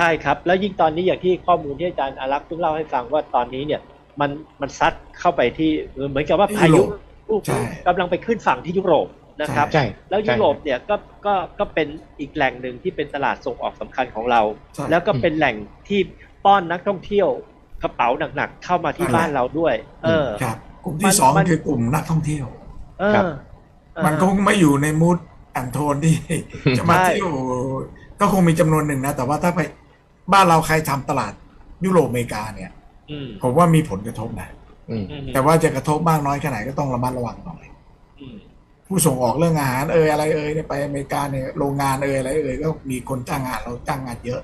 ช่ครับ แล้วยิ่งตอนนี้อย่างที่ข้อมูลที่อาจารย์อารักษ์เพิ่งเล่าให้ฟังว่าตอนนี้เนี่ยมันมันซัดเข้าไปที่เหมือนกับว่าพายุใช่กำลังไปขึ้นฝั่งที่ยุโรปนะครับใช่แล้วยุใช่โรปเนี่ยก็ก็ก็เป็นอีกแหล่งหนึ่งที่เป็นตลาดส่งออกสำคัญของเราใช่แล้วก็เป็นแหล่งที่ป้อนนักท่องเที่ยวกระเป๋าหนักๆเข้ามาที่นั่นแหละบ้านเราด้วย เออครับกลุ่มมัที่นสองมันคือกลุ่มนักท่องเที่ยวเออครับเออมันคงไม่อยู่ในมูดแอนโทนที่จะมาใช่เที่ยวก็คงมีจำนวนหนึ่งนะ แต่ว่าถ้าไป บ้านเราใครทำตลาดยุโรปอเมริกาเนี่ยอืมผมว่ามีผลกระทบนะอืมอืมแต่ว่าจะกระทบมากน้อยแค่ไหนก็ต้องระมัดระวังหน่อยอืมผู้ส่งออกเรื่องอาหารเอ่ยอะไรเอ่ยเนี่ยไปอเมริกาเนี่ยโรงงานเอ่ยอะไรเอ่ยก็มีคนจ้างงานเราจ้างงานเยอะ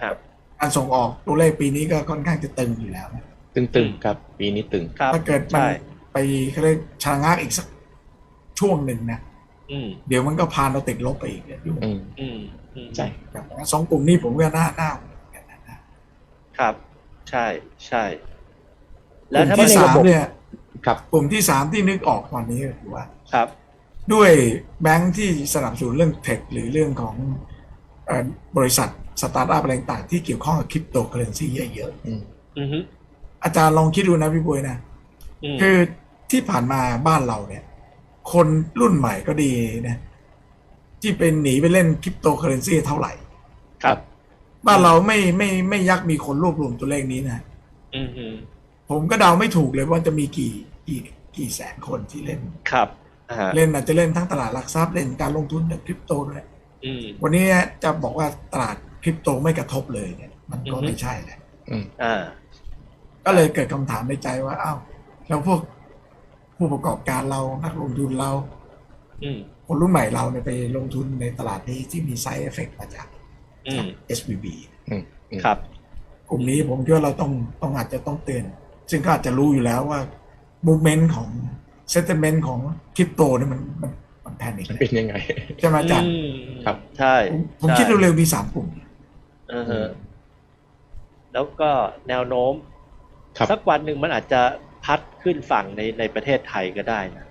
ครับการส่งออกตัวเลขปีนี้ก็ค่อนข้างจะตึงอยู่แล้วนะตึงๆครับ ปีนี้ตึงครับถ้าเกิดมันใช่ไปเขาเรียกชะงักอีกสักช่วงหนึ่งนะอืม เดี๋ยวมันก็พาเราติดลบไปอีกเนี่ยอยู่อืมอืมอืมใช่แบบสองกลุ่มนี้ผมว่าน่าน่าเหมือนกันนะครับ ใช่ใช่กลุ่มถ้าที่ในสาระมบบเนี่ยครับกลุ่มที่สามที่นึกออกตอนนี้ก็คือว่าครับ ด้วยแบงค์ที่สนับสนุนเรื่องเทคหรือเรื่องของเอ่อบริษัทสตาร์ทอัพอะไรต่างๆที่เกี่ยวข้องกับคริปโตเคอเรนซีเยอะอืมอือฮึๆอาจารย์ลองคิดดูนะพี่บวยนะอืมคือที่ผ่านมาบ้านเราเนี่ย คนรุ่นใหม่ก็ดีนะที่เป็นหนีไปเล่นคริปโตเคอเรนซีเท่าไหร่ ครับ บ้านเราไม่ไม่ไม่ยักมีคนรวบรวมตัวเลขนี้นะอือฮึผมก็เดาไม่ถูกเลยว่าจะมีกี่กี่กี่แสนคนที่เล่นครับอ่าเล่นอาจจะเล่นทั้งตลาดหลักทรัพย์เล่นการลงทุนในคริปโตด้วยอืมวันนี้จะบอกว่าตลาดคริปโตไม่กระทบเลยเนี่ย มันก็อือฮึไม่ใช่แหละอืมอ่าก็เลยเกิดคำถามในใจว่าอ้าวแล้วพวก ผู้ประกอบการเรานักลงทุนเราอืมคนรุ่นใหม่เราเนี่ยไปลงทุนในตลาดนี้ที่มีไซ d ์เอฟเฟกมาจากอืม SVB อืมอืมครับ กลุ่มนี้ผมคิดว่าเราต้องต้องอาจจะต้องเตือน ซึ่งก็อาจจะรู้อยู่แล้วว่า movement ของ sentiment ของคริปโตเนี่ยมันมันมันแพนิคมันเป็นยังไงใช่ไหมอาจารย์อืมครับ ใช่ ผมผมใช่คิดเร็วๆมีสามกลุ่มอือฮึแล้วก็แนวโน้มครับสักวันหนึ่งมันอาจจะพัด ขึ้นฝั่งในในประเทศไทยก็ได้นะ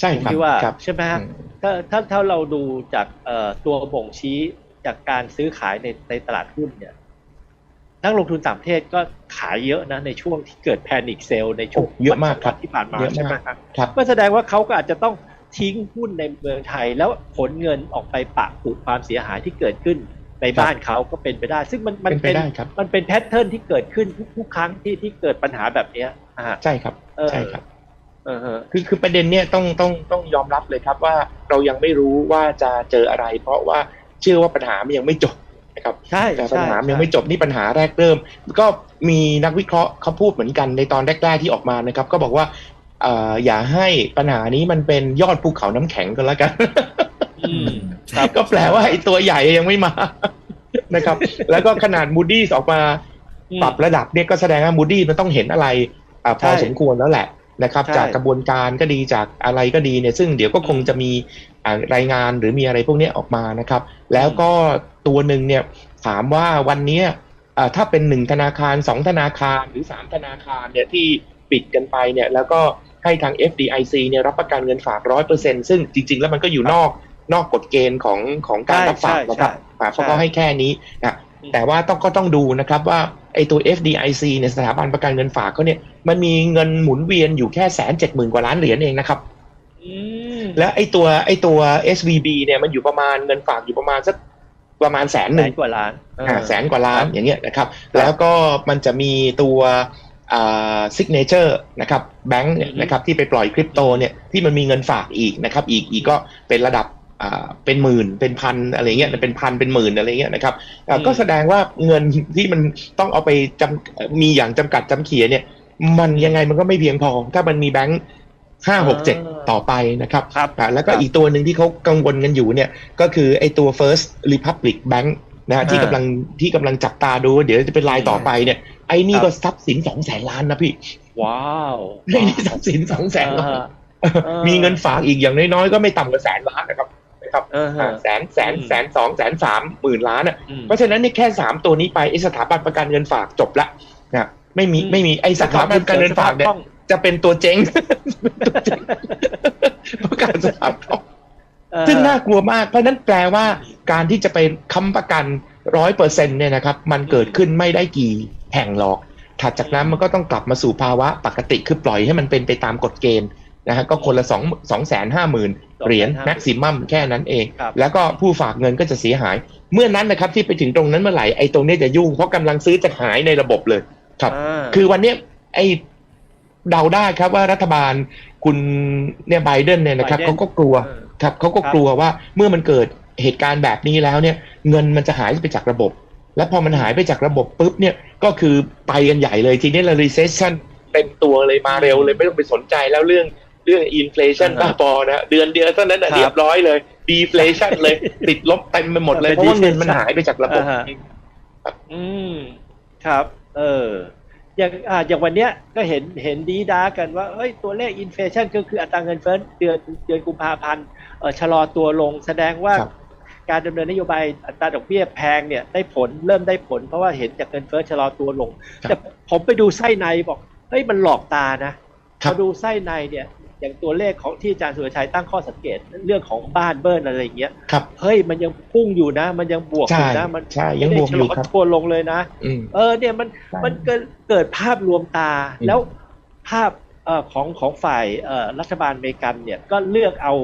ใช่ผมครับคิดว่าครับใช่ไหมฮะอืมถ้าถ้าถ้าเราดูจากเอ่อตัวบ่งชี้จากการซื้อขายในในตลาดหุ้นเนี่ย นักลงทุนต่างประเทศก็ขายเยอะนะในช่วงที่เกิดแพนิคเซลในช่วงเยอะมากครับวันที่ผ่านมาเยอะใช่ไหมมากครับครับก็แสดงว่าเขาก็อาจจะต้องทิ้งหุ้นในเมืองไทย แล้วผลเงินออกไปปะปุความเสียหายที่เกิดขึ้นในบ้านเขาก็เป็นไปได้ ซึ่งมันมันเป็นไปได้ครับมันเป็นแพทเทิร์นที่เกิดขึ้นทุกทุกครั้งที่ที่เกิดปัญหาแบบเนี้ยอ่า ใช่ครับเออใช่ครับเออฮะคือคือประเด็นเนี้ยต้องต้องต้องยอมรับเลยครับว่าเรายังไม่รู้ว่าจะเจออะไร เพราะว่าเชื่อว่าปัญหามันยังไม่จบนะครับใช่แต่ปัญใช่หามันยังไม่จบนี่ปัญหาแรกเริ่ม ก็มีนักวิเคราะห์เขาพูดเหมือนกันในตอนแรกๆที่ออกมานะครับ ก็บอกว่าเอ่ออย่าให้ปัญหานี้มันเป็นยอดภูเขาน้ำแข็งก็แล้วกันอืมครับก็แปลว่าไอ้ตัวใหญ่ยังไม่มานะครับ แล้วก็ขนาดมูดี้ออกมาอืมปรับระดับเนี่ยก็แสดงว่ามูดี้มันต้องเห็นอะไรอา พอใช่สมควรแล้วแหละนะครับใช่จากกระบวนการก็ดีจากอะไรก็ดีเนี่ยซึ่งเดี๋ยวก็คงจะมีอ่ารายงานหรือมีอะไรพวกเนี้ยออกมานะครับ แล้วก็ตัวหนึ่งเนี่ยถามว่าวันเนี้ยอ่าถ้าเป็นหนึ่งธนาคารสองธนาคารหรือสามธนาคารเนี่ยที่ปิดกันไปเนี่ยแล้วก็ให้ทาง FDIC เนี่ยรับประกันเงินฝากร้อยเปอร์เซ็นซึ่งจริง ๆ แล้วมันก็อยู่นอกนอกกฎเกณฑ์ของของการใช่รับฝากใช่นะครับใช่อ่าเขาใช่ก็ให้แค่นี้นะอืมแต่ว่าต้องก็ต้องดูนะครับว่า ไอ้ตัว FDIC เนี่ยสถาบันประกันเงินฝากเขาเนี่ยมันมีเงินหมุนเวียนอยู่แค่แสนเจ็ดหมื่นกว่าล้านเหรียญเองนะครับอืมและไอ้ตัวไอ้ตัว SVB เนี่ยมันอยู่ประมาณเงินฝากอยู่ประมาณสักประมาณแสนหแสนึ่งนกว่าล้านเอออ่าแสนกว่าล้านครับอย่างเงี้ยนะครับ แล้วก็มันจะมีตัวอ่า signature นะครับแบงค์เนี่ยอือฮึนะครับที่ไปปล่อยคริปโตเนี่ยที่มันมีเงินฝากอีกนะครับอีกอีกก็เป็นระดับอ่า เป็นหมื่นเป็นพันอะไรเงี้ยเป็นพันเป็นหมื่นอะไรเงี้ยนะครับอ่าก็แสดงว่าเงินที่มันต้องเอาไปจำมีอย่างจำกัดจำเขียเนี่ย มันยังไงมันก็ไม่เพียงพอ ถ้ามันมีแบงค์ห้าหกเจ็ดต่อไปนะครับครับอ่าแล้วก็ครับอีกตัวหนึ่งที่เขากังวลกันอยู่เนี่ย ก็คือไอ้ตัว First Republic Bank นะฮะที่อ่ากำลังที่กำลังจับตาดูว่าเดี๋ยวจะเป็นรายต่อไปเนี่ยไอ้นี่ครับก็ทรัพย์สินสองแสนล้านนะพี่ ว้าวไอ้นี่ทรัพย์สินสองแสนล้านเออมีเงินฝากอีกอย่างน้อยๆก็ไม่ต่ำกว่าแสนล้านนะครับ นะครับเออฮะอ่าแสนแสนอืมแสนสองแสนสามหมื่นล้านอะอืมเพราะฉะนั้นเนี่ยแค่สามตัวนี้ไปไอ้สถาบันประกันเงินฝากจบละนะไม่มีอืมไม่มีไอ้สถาบันประกันเงินฝากเนี่ยต้องจะเป็นตัวเจ๊งตัวเจ๊งประกันสถาบันเออซึ่งน่ากลัวมากเพราะฉะนั้นแปลว่าการที่จะไปค้ำประกันร้อยเปอร์เซ็นต์เนี่ยนะครับ มันเกิดขึ้นไม่ได้กี่แห่งหรอกถัดจากนั้นมันก็ต้องกลับมาสู่ภาวะปกติคือปล่อยให้มันเป็นไปตามกฎเกณฑ์ นะฮะก็คนละสองสองแสนห้าหมื่นเหรียญแม็กซิมัมแค่นั้นเอง ครับ แล้วก็ผู้ฝากเงินก็จะเสียหาย เมื่อนั้นนะครับที่ไปถึงตรงนั้นเมื่อไหร่ไอ้ตรงเนี้ยจะยุ่งเพราะกำลังซื้อจะหายในระบบเลย ครับอ่าคือวันเนี้ยไอ้เดาได้ครับว่ารัฐบาลคุณเนี่ยไบเดนเนี่ยนะครับ Biden เขาก็กลัว เออ ครับเขาก็ครับ กลัวว่าเมื่อมันเกิดเหตุการณ์แบบนี้แล้วเนี่ย เงินมันจะหายไปจากระบบ และพอมันหายไปจากระบบปุ๊บเนี่ยก็คือไปกันใหญ่เลยทีนี้เรา recession เต็มตัวเลยมาเร็วเลยไม่ต้องไปสนใจแล้วเรื่อง เรื่อง inflation อ่าบ้าฮะบอนะเดือนเดียวเท่านั้นครันะบเรียบร้อยเลย deflation เลย ติดลบเต็มไปหมดเลยเป็นเพราะว่าเงินมัน deflation หายไปจากระบบอ่าฮะอืมครับ เอออย่างอ่าอย่างวันเนี้ยก็เห็นเห็นดีด้ากันว่าเอ้ยตัวเลขอินเฟชันก็คืออัตราเงินเฟ้อเดือนเดือนกุมภาพันธ์เออชะลอตัวลงแสดงว่าครับการดำเนินนโยบายอัตราดอกเบี้ยแพงเนี่ยได้ผลเริ่มได้ผล เพราะว่าเห็นจากเงินเฟ้อชะลอตัวลง แต่ผมไปดูไส้ในบอกเฮ้ยมันหลอกตานะครัพบอดูไส้ในเนี่ย อย่างตัวเลขของที่อาจารย์สุรชัยตั้งข้อสังเกตเรื่องของบ้านเบิ้ลอะไรอย่างเงี้ยครับเฮ้ยมันยังพุ่งอยู่นะ มันยังบวกอใช่ยู่นะ มันใช่ยังบวกอยู่ไม่ได้ครับชะลตัวลงเลยนะอืมเออเนี่ยมันใช่มันเกิดเกิดภาพรวมตาอืมแล้วภาพเอ่อของของฝ่ายเอ่อรัฐบาลอเมริกันเนี่ยก็เลือกเอา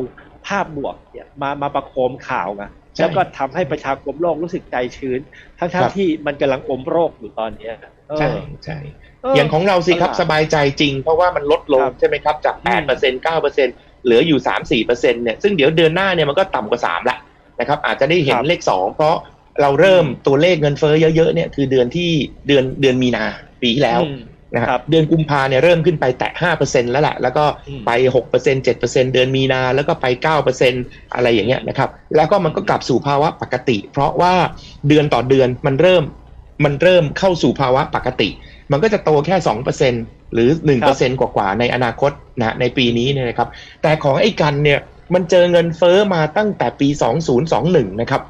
ภาพบวกเนี่ยมามาประโคมข่าวไง แล้วก็ทำให้ประชาคมโลกรู้สึกใจชื้น ทั้งครัๆบที่มันกำลังอมโรคอยู่ตอนเนี้ยเออใช่ใช่เอออย่างของเราสิครับประหลาดสบายใจจริง เพราะว่ามันลดลงครับใช่ไหมครับจากอืม8% 9%เหลืออยู่ 3-4%เนี่ยซึ่งเดี๋ยวเดือนหน้าเนี่ยมันก็ต่ำกว่า 3 ละนะครับอาจจะได้เห็นครับเลข 2 เพราะเราเริ่มตัวเลขเงินเฟ้อเยอะๆเนี่ยคือเดือนที่เดือนเดือนมีนาปีที่แล้วอืม นะคครัรับบเดือนกุมภาเนี่ยเริ่มขึ้นไปแตะ5%แล้วแหละแล้วก็อืมไป 6% 7%เดือนมีนาแล้วก็ไป 9%อะไรอย่างเงี้ยนะครับแล้วก็มันก็กลับสู่ภาวะปกติ เพราะว่าเดือนต่อเดือนมันเริ่มมันเริ่มเข้าสู่ภาวะปกติ มันก็จะโตแค่ 2%หรือ 1%กว่าๆในอนาคตนะในปีนี้เนี่ยนะครับแต่ของไอ้กันเนี่ยมันเจอเงินเฟอ้อมาตั้งแต่ปี 2021 นะครับ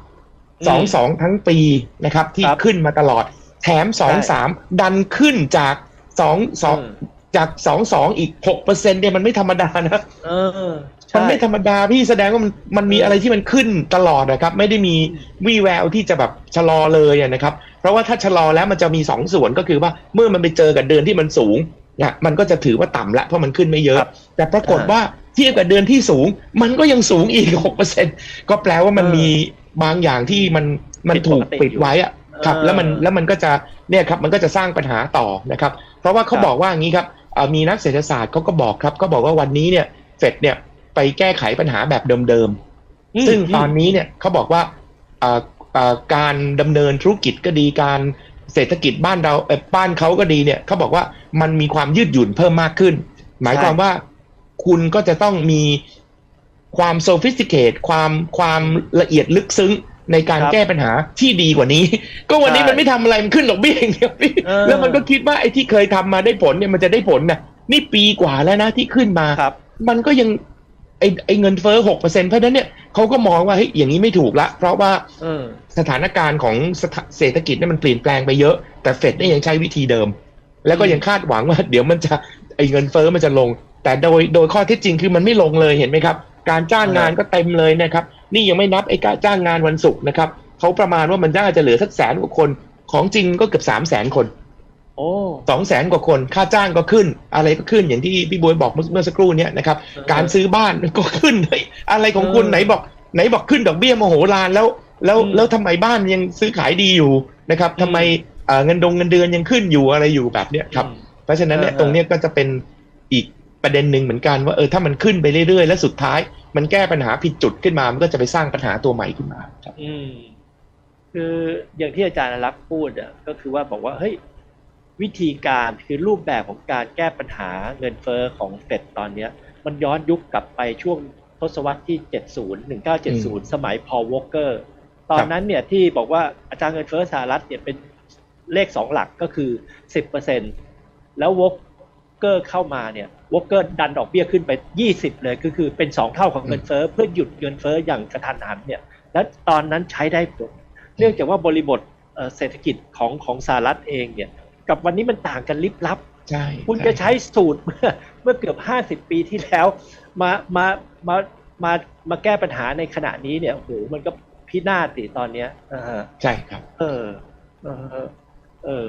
อืม22 ทั้งปีนะครับที่ครับขึ้นมาตลอด แถมใช่2 3 ดันขึ้นจาก 2อืม2จาก2 2อีก6%เนี่ยมันไม่ธรรมดานะเออมันใช่ไม่ธรรมดาพี่แสดงว่ามันมันมีอะไรที่มันขึ้นตลอดนะครับ ไม่ได้มีวี่แววที่จะแบบชะลอเลยอะนะครับ เพราะว่าถ้าชะลอแล้วมันจะมีสองส่วนก็คือว่าเมื่อมันไปเจอกับเดือนที่มันสูงเนี่ยมันก็จะถือว่าต่ำละเพราะมันขึ้นไม่เยอะครับแต่ปรากฏว่าเทียบกับเดือนที่สูง มันก็ยังสูงอีก6%ก็แปลว่ามันเออมีบางอย่างที่มันมันผิดถูปกกติปิดไว้อะครับเออแล้วมันแล้วมันก็จะเนี่ยครับมันก็จะสร้างปัญหาต่อนะครับเพ ราะว่าเขาครับบอกว่าอย่างนี้ครับเอ่อมีนักเศรษฐศาสตร์เขาก็บอกครับเขาบอกว่าวันนี้เนี่ยเฟดเนี่ยไปแก้ไขปัญหาแบบเดิมๆ ซึ่งตอนนี้เนี่ยเขาบอกว่าเอ่อเอ่อการดำเนินธุรกิจก็ดีการเศรษฐกิจบ้านเราเอ่อบ้านเขาก็ดีเนี่ยเขาบอกว่ามันมีความยืดหยุ่นเพิ่มมากขึ้น หมายความว่าคุณก็จะต้องมีความ sophisticate ความความละเอียดลึกซึ้ง ในการครับแก้ปัญหาที่ดีกว่านี้ ก็วันนี้ใช่มันไม่ทำอะไรมันขึ้นดอกเบี้ยอย่างเดียวพี่เออแล้วมันก็คิดว่าไอ้ที่เคยทำมาได้ผลเนี่ยมันจะได้ผลนะนี่ปีกว่าแล้วนะที่ขึ้นมาครับมันก็ยังไอไอเงินเฟ้อหกเปอร์เซ็นเพราะฉะนั้นเนี่ยเขาก็มองว่าเฮ้ยอย่างนี้ไม่ถูกละ เพราะว่าเออสถานการณ์ของสถาเศรษฐกิจเนี่ยมันเปลี่ยนแปลงไปเยอะ แต่เฟดเนี่ยยังใช้วิธีเดิม แล้วก็ยังคาดหวังว่า เดี๋ยวมันจะไอเงินเฟ้อมันจะลง แต่โดยโดยข้อเท็จจริงคือมันไม่ลงเลยเห็นไหมครับ การจ้างงานก็เต็มเลยนะครับ นี่ยังไม่นับไอ้การจ้างงานวันศุกร์นะครับเขาประมาณว่ามันน่าจะเหลือสักแสนกว่าคน ของจริงก็เกือบสามแสนคนโอ้สองแสนกว่าคนค่าจ้างก็ขึ้น อะไรก็ขึ้นอย่างที่พี่บวยบอกเมื่อเมื่อสักครู่เนี้ยนะครับ การซื้อบ้านก็ขึ้นเฮ้ยอะไรของคุณเออไหนบอก ไหนบอกขึ้นดอกเบี้ยโมโหลานแล้ว แล้วอืมแล้วทำไมบ้านยังซื้อขายดีอยู่นะครับทำไมเอ่อเงินดงเงินเดือนยังขึ้นอยู่อะไรอยู่แบบเนี้ยครับอืมเพราะฉะนั้นเนี่ยอ่าฮะตรงเนี้ยก็จะเป็นอีก ประเด็นหนึ่งเหมือนกันว่าเออถ้ามันขึ้นไปเรื่อยๆ แล้วสุดท้าย มันแก้ปัญหาผิดจุดขึ้นมา มันก็จะไปสร้างปัญหาตัวใหม่ขึ้นมาครับ อืม คืออย่างที่อาจารย์รักพูดอะก็คือว่าบอกว่าเฮ้ยวิธีการคือรูปแบบของการแก้ปัญหาเงินเฟ้อของเฟดตอนเนี้ย มันย้อนยุคกลับไปช่วงทศวรรษที่ 70 1970 สมัยพอลวอลเกอร์ตอนนั้นเนี่ยที่บอกว่าอัตราเงินเฟ้อสหรัฐเนี่ยเป็นเลขสองหลักก็คือ 10%แล้ววอล เกอร์เข้ามาเนี่ยวอลเกอร์ดันดอกเบี้ยขึ้นไป 20 เลยก็คือเป็นสองเท่าของเงินเฟ้อเพื่อหยุดเงินเฟ้ออย่างกระทันหันเนี่ยและตอนนั้นใช้ได้ผลเนื่องจากว่าบริบทเอ่อเศรษฐกิจของของสหรัฐเองเนี่ยกับวันนี้มันต่างกันลิบลับใช่คุณจะใช้สูตรเมื่อเมื่อเกือบห้าสิบปีที่แล้ว มามามามามาแก้ปัญหาในขณะนี้เนี่ยโอ้โหมันก็พินาศสิตอนเนี้ยอ่าฮะใช่ครับ เออเออเออ